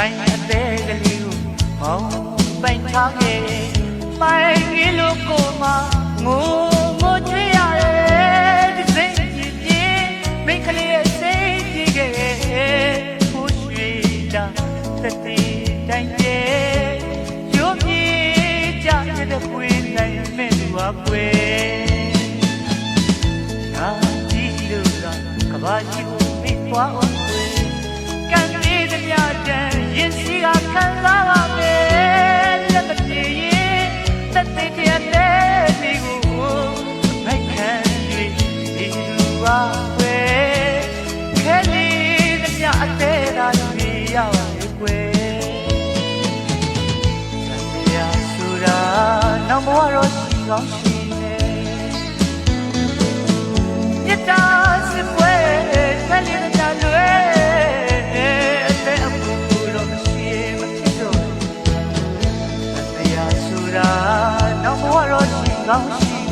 ခိုင်အသေးကလေးကိုမောင်းပိုင်ထားခဲ့ပိုင်ကြီးလို့ကိုမငိုငိုချွေရတယ်ဒီစိတ်ကြည်ကြည်မိန်းကလေးရဲ့စိတ်ကြည်ခဲ့ဖူးရွှေတာတတိတိုင်းရဲ့ရုပ်ပြေကြတဲ့ပွေနိုင်မဲ့သူအကွယ်နာကြည့်လို့ကကဘာရှိကိုမိသွားအောင် ပါကွယ်ခဲလေးသမျှအသေးသာပြေရပါလေကွယ်ရဆိုတာနောက်ဘဝတော့ရှိကောင်းရှိနေမြတ်တာစစ်ပွဲဆယ်လေးတလွဲအသက်အပူတော့မရှိမဖြစ်တော့တရားဆိုတာနောက်ဘဝတော့ရှိကောင်းရှိ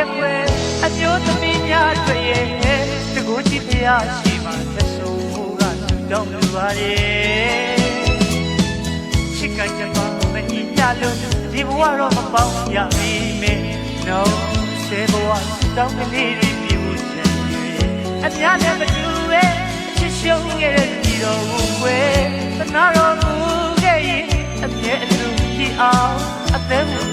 လေးကွယ်အညိုသမီးများတွေ့ရဲ့တကူကြီးဖျားရှိမှသက်ဆုံးမှုကသူတောင်းလူပါရဲ့ချစ်ကကြပါမညီကြလို့ဒီဘဝတော့မပေါင်းရပြီမေနော်ဆေဘဝတောင်းကလေးတွေပြူချင်အများနဲ့မတူရဲ့ချစ်ရှုံးရဲ့ဒီတော်ကိုကွယ်သနာတော်မူခဲ့ရင်အမြဲအတူကြည့်အောင်အသက်ကို